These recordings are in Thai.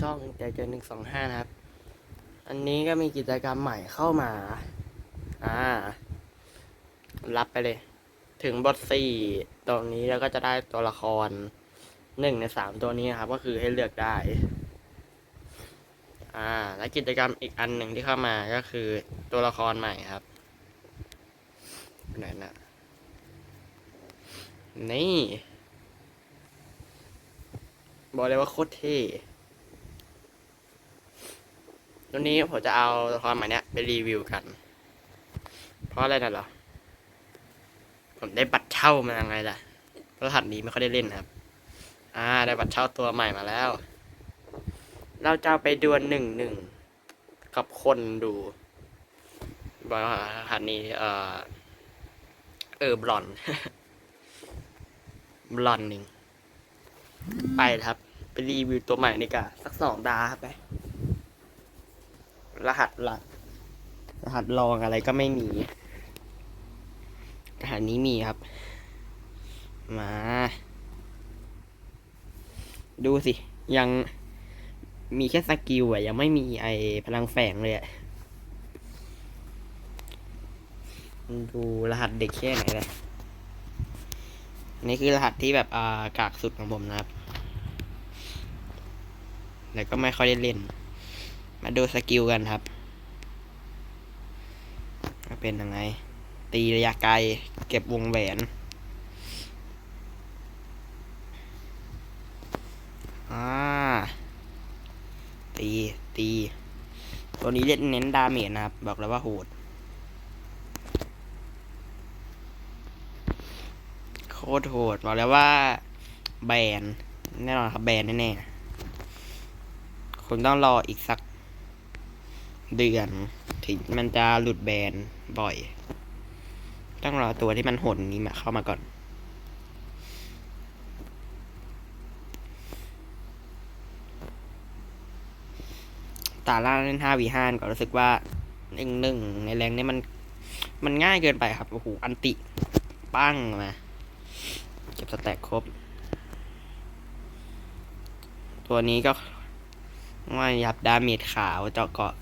ช่องใจเจหนึ่งสองห้านะครับ อันนี้ก็มีกิจกรรมใหม่เข้ามา อ่า รับไปเลย ถึงบทสี่ตรงนี้แล้วก็จะได้ตัวละครหนึ่งในสามตัวนี้นะครับ ก็คือให้เลือกได้ อ่า และกิจกรรมอีกอันหนึ่งที่เข้ามาก็คือตัวละครใหม่ครับไหนนะนี่ บอกเลยว่าโคตรเท่ ตัวนี้ผมจะเอาตัวละครใหม่เนี้ยไปรีวิวกัน เพราะอะไรน่ะหรอ ผมได้บัตรเช่ามายังไงล่ะรหัสนี้ไม่ค่อยได้เล่นครับ อ่า ได้บัตรเช่าตัวใหม่มาแล้ว เราจะไปดวลหนึ่งหนึ่งกับคนดูบอกว่ารหัสนี้เออเออบลอนบลอนหนึ่งไปครับ ไปรีวิวตัวใหม่นี่กะสักสองดาครับไป รหัสหลัก รหัสรองอะไรก็ไม่มี รหัสนี้มีครับ มา ดูสิ ยังมีแค่สกิลอะยังไม่มีไอพลังแฝงเลยอะดูรหัสเด็กแค่ไหนเลยนี่คือรหัสที่แบบอ่ากากสุดของผมนะครับ แล้วก็ไม่ค่อยได้เล่น มาดูสกิลกันครับว่าเป็นยังไง ตีระยะไกล เก็บวงแหวน อ่า ตี ตี ตัวนี้เล่นเน้นดาเมจนะครับ บอกแล้วว่าโหด โคตรโหด บอกแล้วว่า แบน แน่นอนครับแบนแน่ๆคุณต้องรออีกสัก เดือนถึงมันจะหลุดแบนบ่อย ต้องรอตัวที่มันโหดนี้มาเข้ามาก่อน ตาล่าเล่น 5v5 ก็รู้สึกว่าหนึ่งหนึ่งในแรงนี้มัน มันง่ายเกินไปครับ โอ้โห อันติ ปั้งมาเก็บสแต็กครบ ตัวนี้ก็ว่ายับดาเมจขาวเจาะเกาะ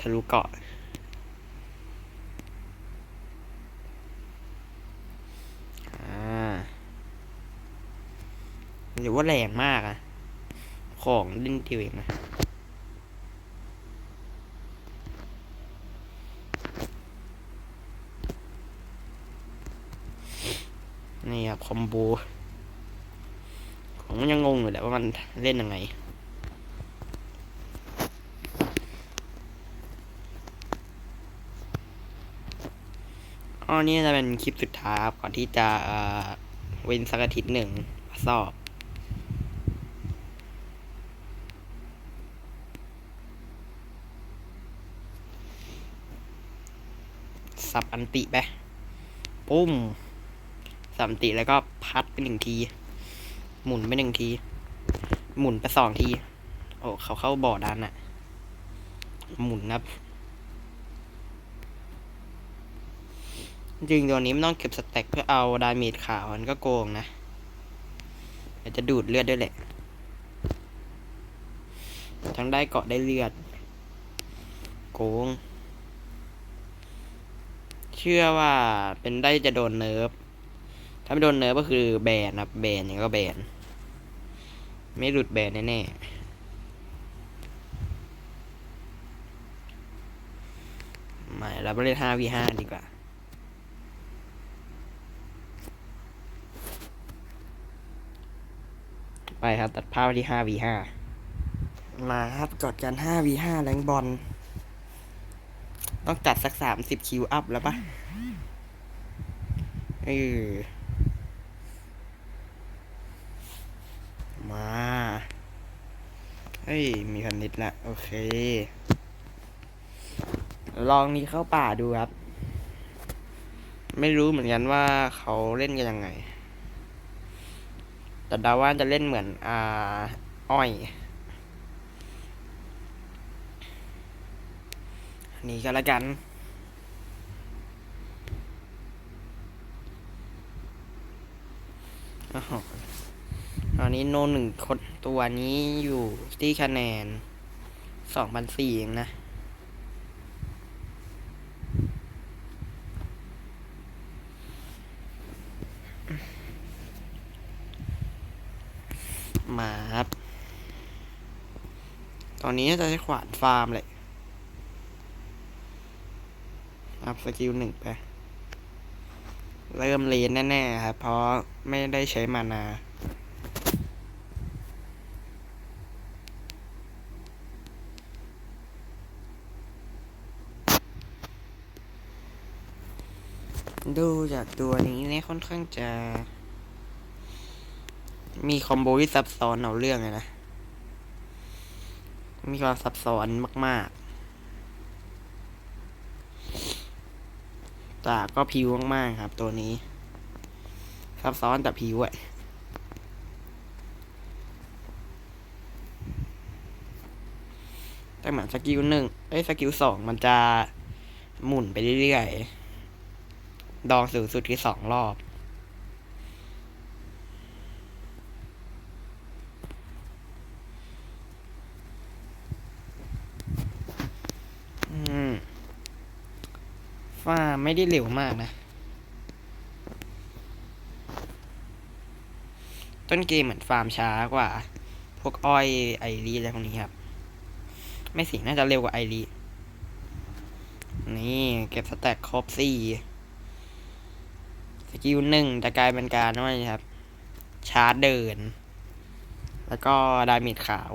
ทะลุเกาะ หรือว่าแรงมากอะของเล่นทีเองนะนี่ครับคอมโบผมก็ยังงงอยู่แหละว่ามันเล่นยังไง อ๋อนี่จะเป็นคลิปสุดท้ายครับก่อนที่จะเว้นสักอาทิตย์หนึ่งสอบ สับอันติไป ปุ้ม สับอันติแล้วก็พัดไปหนึ่งที หมุนไปหนึ่งที หมุนไปสองที โอ้เขาเข้าบ่อดันอะหมุนนับ จริงตัวนี้ไม่ต้องเก็บสแต็กเพื่อเอาดาเมจขาวมันก็โกงนะเดี๋ยวจะดูดเลือดด้วยแหละ ทั้งได้เกาะได้เลือด โกง เชื่อว่าเป็นได้จะโดนเนิร์ฟถ้าไม่โดนเนิร์ฟก็คือแบนครับแบนอย่างก็แบน ไม่หลุดแบนแน่ๆไม่เราไปเล่น 5v5 ดีกว่า ไปครับ ตัดภาพที่ 5v5 มาครับ กดกัน 5v5 แรงบอล ต้องจัดสัก 30 คิวอัพแล้วปะเออมา เฮ้ย มีพันนิดละ โอเค ลองนี้เข้าป่าดูครับ ไม่รู้เหมือนกันว่าเขาเล่นกันยังไง แต่ดาว่าจะเล่นเหมือนอ่าอ้อยอนนี้ก็แล้วกันอ้โหตอนนี้โนหนึ่งคนตัวนี้อยู่ที่คะแนนสองพันสี่เองนะ มาครับ ตอ นี้จะใช้ขวานฟาร์มเลยอัพสกิลหนึ่งไป เริ่มเลนแน่ๆครับ เพราะไม่ได้ใช้มานาดูจากตัวนี้เนี่ยค่อนข้างจะ มีคอมโบที่ซับซ้อนเอาเรื่องเลยนะ มีความซับซ้อนมากๆแต่ก็พิวมาก ๆ ครับ ตัวนี้ ซับซ้อนแต่พิวอะแต่เหมือนสกิลหนึ่งเอ้ยสกิลสองมันจะหมุนไปเรื่อย ๆ ดองสูงสุดคือสองรอบ อืม ฟ้าไม่ได้เร็วมากนะ ต้นเกมเหมือนฟาร์มช้ากว่า พวกอ้อยไอรีอะไรพวกนี้ครับ ไม่สิน่าจะเร็วกว่าไอรีนี่ เก็บสแต็กครบสี่สกิลหนึ่งจะกลายเป็นการว่าไงครับ ชาร์จเดิน แล้วก็ดาเมจขาว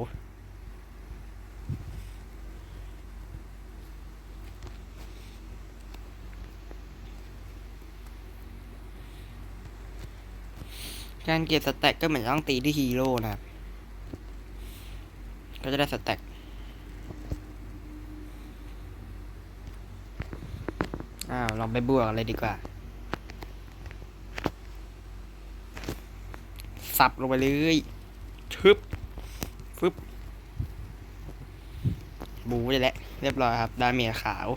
การเก็บสแต็กก็เหมือนต้องตีที่ฮีโร่นะครับ ก็จะได้สแต็กอ้าว ลองไปบวกเลยดีกว่า สับลงไปเลยชึบฟึบบูได้แล้วเรียบร้อยครับ ดาเมียขาว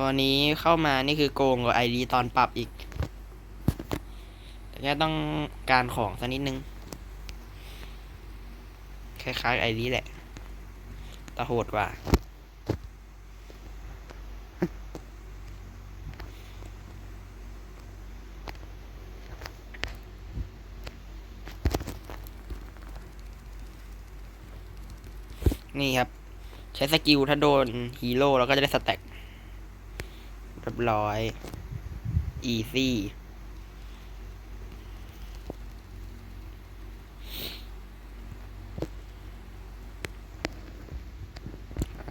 ตัวนี้เข้ามานี่คือโกงกว่าไอรีตอนปรับอีก แต่แค่ต้องการของสักนิดนึง คล้ายๆไอรีแหละแต่โหดกว่า นี่ครับ ใช้สกิลถ้าโดนฮีโร่แล้วก็จะได้สแต็ก รียบร้อยอีซี่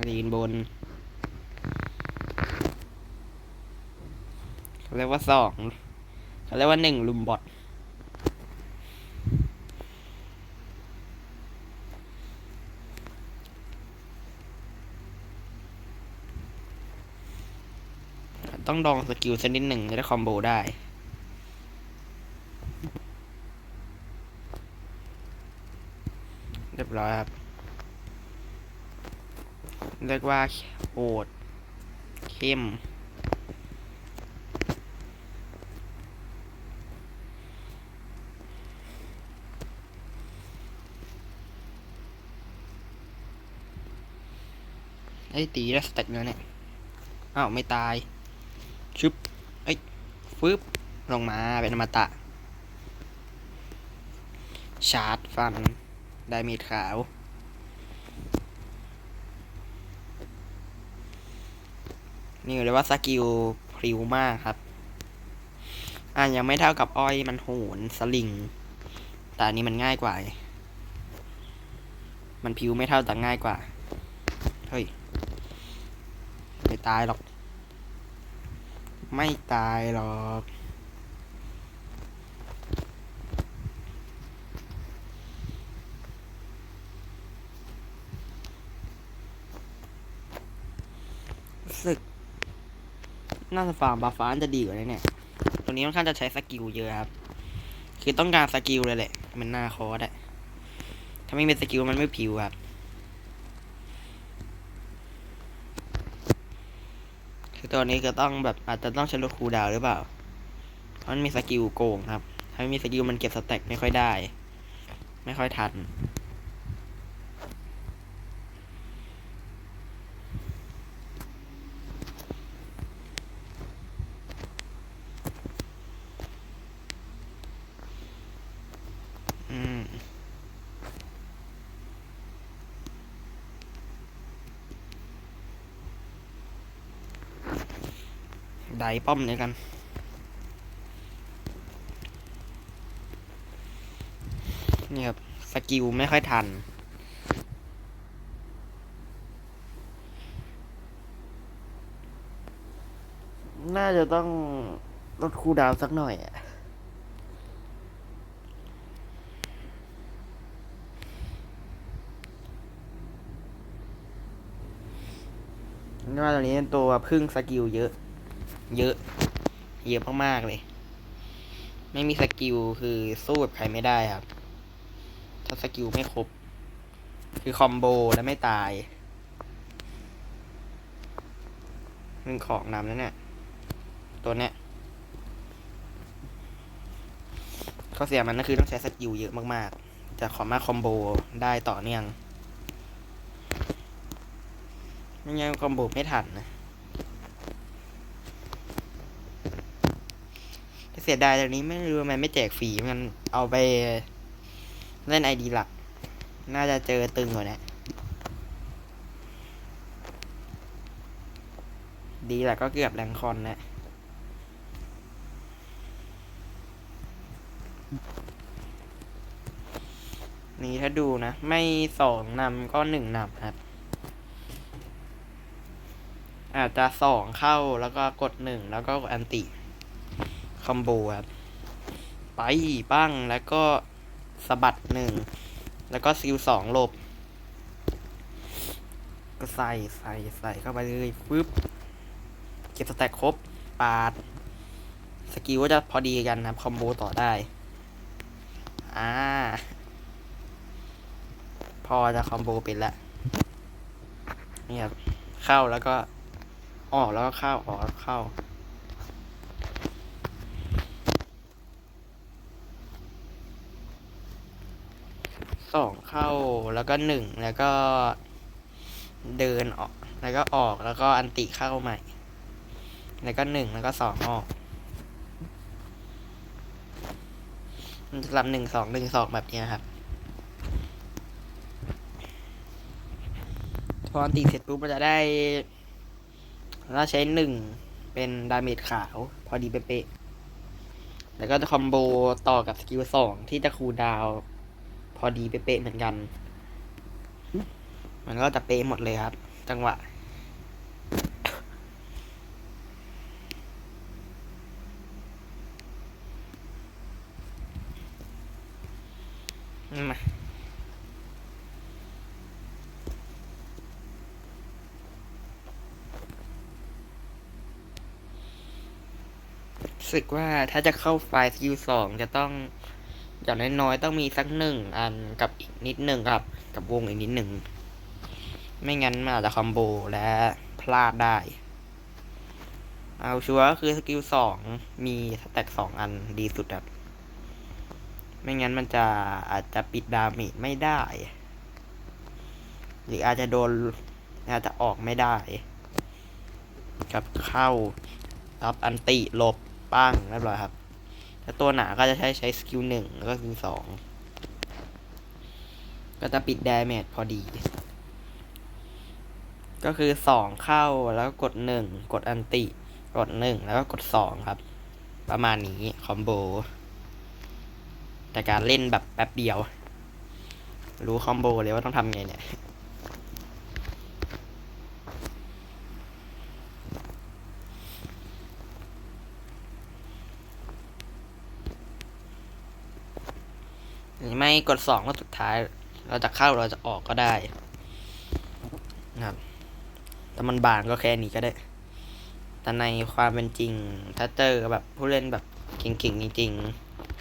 ลีนบนเขาเรียกว่าสองเขาเรียกว่าหนึ่งลุมบอท ต้องดองสกิลสักนิดหนึ่งจะได้คอมโบได้ เรียบร้อยครับ เรียกว่าโหดเข้มไอ้ตีแล้วสเต็กเนื้อเนี่ย อ้าว ไม่ตาย ฟึบลงมาเป็นอมตะ ชาร์จฟัน ได้มีดขาว นี่เลยกว่าสกิลพริวมากครับ อ่ายังไม่เท่ากับอ้อยมันโหนสลิง แต่อันนี้มันง่ายกว่า มันพริวไม่เท่าแต่ง่ายกว่า เฮ้ย ไม่ตายหรอก ไม่ตายหรอกรู้สึก น่าจะฟาบาฟ้าจะดีกว่านี้เนี่ย ตัวนี้ค่อนข้างจะใช้สกิลเยอะครับ คือต้องการสกิลเลยแหละ มันหน้าคอร์ดอะถ้าไม่มีสกิลมันไม่ผิวครับ คือตัวนี้ก็ต้องแบบอาจจะต้องใช้ลดคูดาวหรือเปล่า เพราะมันมีสกิลโกงครับ ถ้าไม่มีสกิลมันเก็บสแต็กไม่ค่อยได้ ไม่ค่อยทัน อืม ไดป้อมเลยกัน นี่ครับ สกิลไม่ค่อยทัน น่าจะต้องลดคูดาวสักหน่อยอะนี่ว่าตอนนี้ตัวพึ่งสกิลเยอะ เยอะ เยอะมากๆเลย ไม่มีสกิลคือสู้กับใครไม่ได้ครับ ถ้าสกิลไม่ครบ คือคอมโบแล้วไม่ตายมึงของนำแล้วเนี่ยตัวเนี้ยข้อเสียมันก็คือต้องใช้สกิลเยอะมากๆ จะขอมาคอมโบได้ต่อเนื่องไม่งั้นคอมโบไม่ทันนะ สียดายตรงนี้ไม่รู้ทำไมไม่แจกฟรีมันเอาไปเล่นไอดีหลัก น่าจะเจอตึงกว่านี้ดีแหละก็เกือบแรงคอนนะนี่ถ้าดูนะ ไม่สองนำก็หนึ่งนำครับ อาจจะสองเข้าแล้วก็กดหนึ่งแล้วก็กดอันติ คอมโบครับ ไปปั้งแล้วก็สะบัดหนึ่ง แล้วก็ซิลสองหลบ ก็ใส่ใส่ใส่เข้าไปเลยปึ๊บ เก็บสแต็กครบ ปาด สกิลก็จะพอดีกันนะครับคอมโบต่อได้ อ่า พอจะคอมโบเป็นแล้วนี่ครับ เข้าแล้วก็ออกแล้วก็เข้าออกแล้วก็เข้า องเข้าแล้วก็หนึ่งแล้วก็เดินออก แล้วก็ออกแล้วก็อันติเข้าใหม่ แล้วก็หนึ่งแล้วก็สองออกมันจะรับหนึ่งสองหนึ่งสองแบบนี้ครับพออันติเสร็จปุ๊บมันจะได้เราใช้หนึ่งเป็นดาเมจขาว พอดีเป๊ะแล้วก็จะคอมโบต่อกับสกิลสองที่จะคูลดาว พอดีเป๊ะเหมือนกัน มันก็จะเป๊ะหมดเลยครับ จังหวะ รู้สึกว่าถ้าจะเข้าไฟล์สกิลสองจะต้อง อย่างน้อยๆต้องมีสักหนึ่งอันกับอีกนิดหนึ่งครับ กับวงอีกนิดหนึ่ง ไม่งั้นมันอาจจะคอมโบและพลาดได้ เอาชัวร์คือสกิลสองมีสแต็กสองอันดีสุดครับ ไม่งั้นมันจะอาจจะปิดดาเมจไม่ได้ หรืออาจจะโดนอาจจะออกไม่ได้ กับเข้ารับอันติหลบปั้งเรียบร้อยครับ ถ้าตัวหนาก็จะใช้ใช้สกิลหนึ่งแล้วก็สกิลสองก็จะปิดดาเมจพอดี ก็คือสองเข้าแล้วก็กดหนึ่งกดอันติ กดหนึ่งแล้วก็กดสองครับ ประมาณนี้คอมโบ แต่การเล่นแบบแป๊บเดียว รู้คอมโบเลยว่าต้องทำไงเนี่ย ไม่กดสองก็สุดท้าย เราจะเข้าเราจะออกก็ได้นะครับแต่มันบางก็แค่นี้ก็ได้ แต่ในความเป็นจริงถ้าเจอแบบผู้เล่นแบบเก่งๆจริง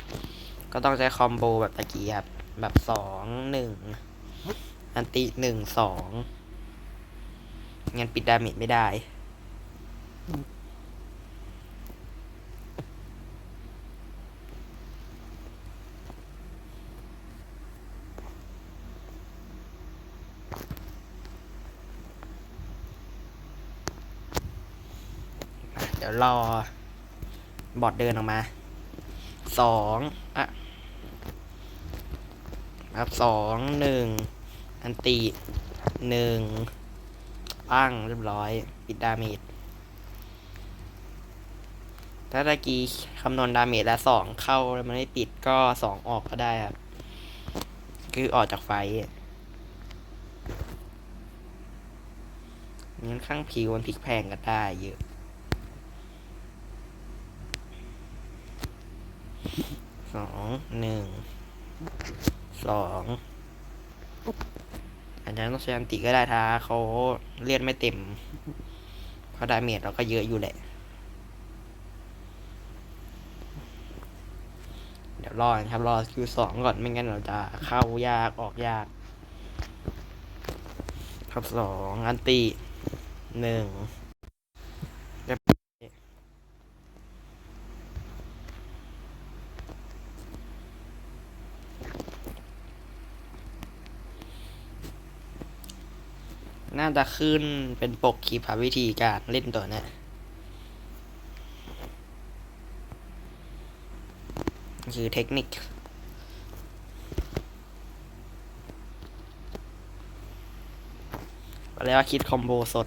ๆ ก็ต้องใช้คอมโบแบบตะกี้ครับ แบบสองหนึ่งอันติหนึ่งสองงั้นปิดดาเมจไม่ได้ ดี๋ยวรอบอดเดินออกมาสองอะครับสองหนึ่งอันตีหนึ่งปั้งเรียบร้อย ปิดดาเมจถ้าตะกี้คำนวณดาเมจแล้วสองเข้าแล้วมันไม่ปิดก็สองออกก็ได้ครับ คือออกจากไฟงั้นข้างผิวมันพลิกแพงก็ได้เยอะ สองหนึ่งสองอาจจะต้องใช้อันติก็ได้ถ้าเขาเลียดไม่เต็มเพราะดาเมจเราก็เยอะอยู่แหละ เดี๋ยวรอนะครับ รอคิวสองก่อนไม่งั้นเราจะเข้ายากออกยาก ครับสองอันติหนึ่งเรียบร้อย น่าจะขึ้นเป็นปกคลิปครับวิธีการเล่นตัวนี้คือเทคนิคเรียกว่าคิดคอมโบสด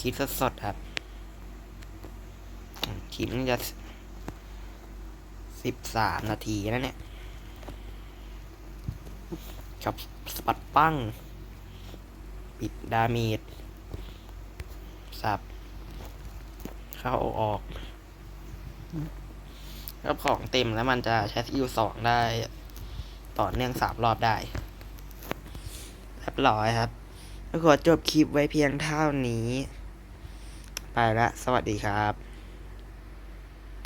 คิดสดสดครับคลิปนี้จะสิบสามนาทีแล้วเนี่ย กับสปัดปั้ง ปิดดาเมจสับ เข้าออกรับของเต็มแล้วมันจะใช้สกิลสองได้ ต่อเนื่องสามรอบได้เรียบร้อยครับก็ขอจบคลิปไว้เพียงเท่านี้ ไปละ สวัสดีครับ